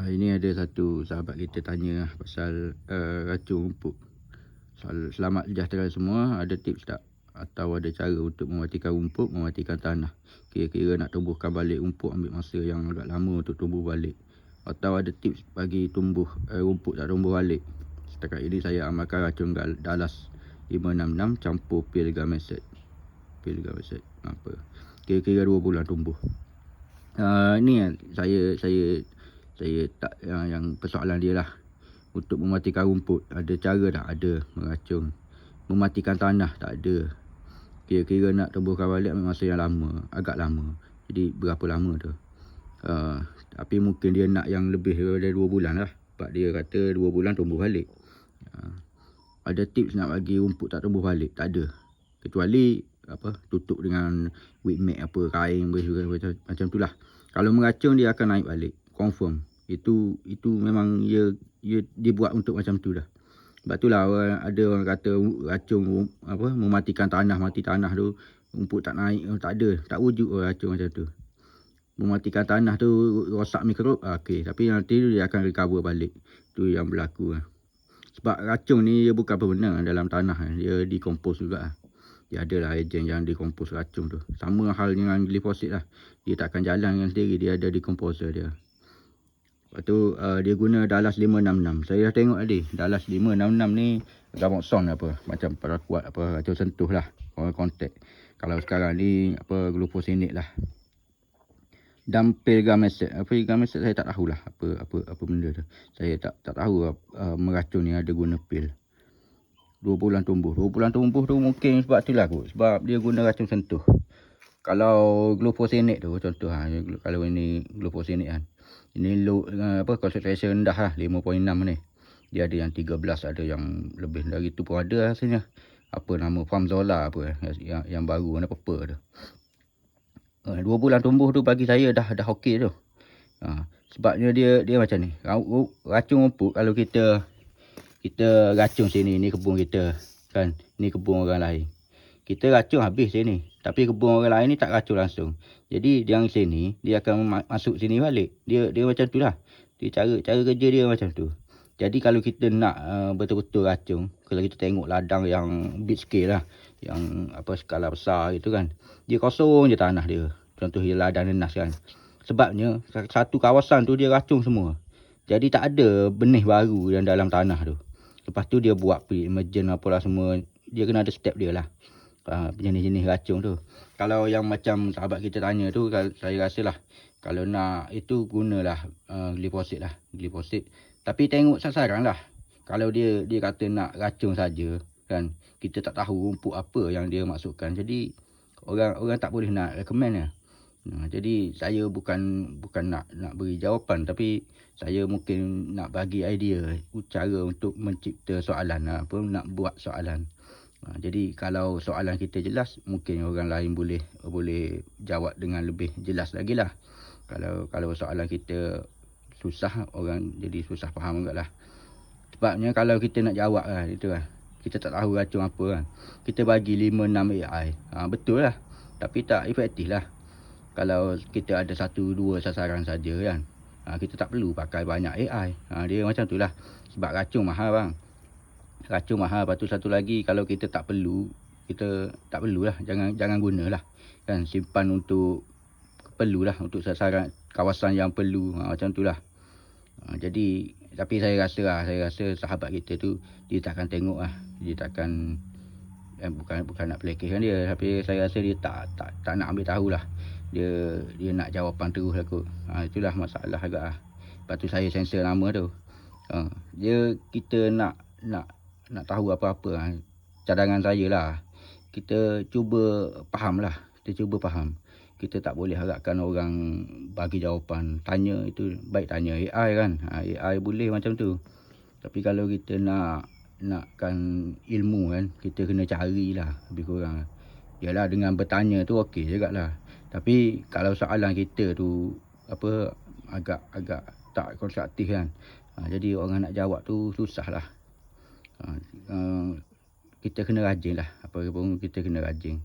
Uh, ini ada satu sahabat kita tanya pasal uh, racun rumput. Selamat sejahtera semua, ada tips tak? Atau ada cara untuk mematikan rumput, mematikan tanah? Kira-kira nak tumbuhkan balik rumput ambil masa yang agak lama untuk tumbuh balik. Atau ada tips bagi tumbuh uh, rumput tak tumbuh balik? Setakat ini saya amalkan racun Dallas 566 campur pil gameset. Pil gameset apa? Kira-kira 2 bulan tumbuh. Uh, ni saya saya saya tak yang, yang persoalan dia lah. Untuk mematikan rumput ada cara tak? Ada meracun mematikan tanah tak ada. Kira-kira nak tumbuhkan balik ambil masa yang lama agak lama. Jadi berapa lama tu? Uh, tapi mungkin dia nak yang lebih daripada 2 bulan lah. Sebab dia kata 2 bulan tumbuh balik. Uh, ada tips nak bagi rumput tak tumbuh balik? Tak ada. Kecuali apa tutup dengan wheat mat apa kain macam, macam tu lah. Kalau meracun dia akan naik balik. Confirm itu itu memang dia dia dibuat untuk macam tu dah. Sebab itulah ada orang kata racun apa mematikan tanah, mati tanah tu rumput tak naik, tak ada, tak wujud racun macam tu. Mematikan tanah tu rosak mikrob, ah, okey, tapi nanti dia akan recover balik. Tu yang berlaku lah. Sebab racun ni dia bukan benar dalam tanah, dia dikompos juga. Dia ada lah ejen yang dikompos racun tu. Sama hal dengan glifosit lah. Dia takkan jalan dengan sendiri, dia ada dekomposer dia. Lepas tu uh, dia guna Dallas 566. Saya dah tengok tadi. Dallas 566 ni gamut sound apa. Macam para kuat apa. Macam sentuh lah. Orang kontak. Kalau sekarang ni apa glufosinate lah. Dan pilgameset. Uh, pilgameset saya tak tahulah apa apa apa benda tu. Saya tak tak tahu uh, meracun ni ada guna pil. Dua bulan tumbuh. Dua bulan tumbuh tu mungkin sebab tu lah kot. Sebab dia guna racun sentuh. Kalau glufosinate tu contoh ha, kalau ini glufosinate kan. Ini low dengan apa concentration rendah lah 5.6 ni. Dia ada yang 13 ada yang lebih dari tu pun ada rasanya. Apa nama Farmzola apa yang yang baru warna purple tu. Uh, dua bulan tumbuh tu bagi saya dah dah okey tu. Uh, sebabnya dia dia macam ni. Racun rumput kalau kita kita racun sini ni kebun kita kan. Ni kebun orang lain. Kita racun habis sini. Tapi kebun orang lain ni tak racun langsung. Jadi yang sini dia akan masuk sini balik. Dia dia macam tu lah. Dia cara cara kerja dia macam tu. Jadi kalau kita nak uh, betul-betul racun, kalau kita tengok ladang yang big scale lah, yang apa skala besar gitu kan, dia kosong je tanah dia. Contoh dia ladang nenas kan. Sebabnya satu kawasan tu dia racun semua. Jadi tak ada benih baru yang dalam tanah tu. Lepas tu dia buat pre-emergent apalah semua. Dia kena ada step dia lah uh, jenis-jenis racun tu. Kalau yang macam sahabat kita tanya tu, saya rasa lah. Kalau nak itu gunalah uh, glifosit lah. Glifosit. Tapi tengok sasaran lah. Kalau dia dia kata nak racun saja kan. Kita tak tahu rumput apa yang dia masukkan. Jadi orang orang tak boleh nak recommend lah. Nah, jadi saya bukan bukan nak nak beri jawapan tapi saya mungkin nak bagi idea cara untuk mencipta soalan lah, apa nak buat soalan. Ha, jadi kalau soalan kita jelas, mungkin orang lain boleh boleh jawab dengan lebih jelas lagi lah. Kalau kalau soalan kita susah, orang jadi susah faham juga lah. Sebabnya kalau kita nak jawab lah, itu lah. Kita tak tahu racun apa kan. Kita bagi 5-6 AI. Ha, betul lah. Tapi tak efektif lah. Kalau kita ada satu dua sasaran saja kan. Ha, kita tak perlu pakai banyak AI. Ha, dia macam tu lah. Sebab racun mahal bang racun mahal. Lepas tu satu lagi kalau kita tak perlu kita tak perlulah. Jangan jangan gunalah. Kan simpan untuk perlulah untuk sasaran kawasan yang perlu. Ha, macam itulah. Ha, jadi tapi saya rasa lah saya rasa sahabat kita tu dia takkan tengok lah. Dia takkan eh, bukan bukan nak pelekehkan dia. Tapi saya rasa dia tak tak tak nak ambil tahulah dia dia nak jawapan terus lah kot. Ha, itulah masalah agak lah. Lepas tu saya sensor nama tu. Ha, dia kita nak nak nak tahu apa-apa ha. cadangan saya lah. Kita cuba faham lah. Kita cuba faham. Kita tak boleh harapkan orang bagi jawapan. Tanya itu baik tanya AI kan. Ha, AI boleh macam tu. Tapi kalau kita nak nakkan ilmu kan kita kena carilah lebih kurang. Yalah dengan bertanya tu okey juga lah tapi kalau soalan kita tu apa agak agak tak konstruktif kan. Ha, jadi orang nak jawab tu susah lah uh, kita kena rajin lah. Apa pun kita kena rajin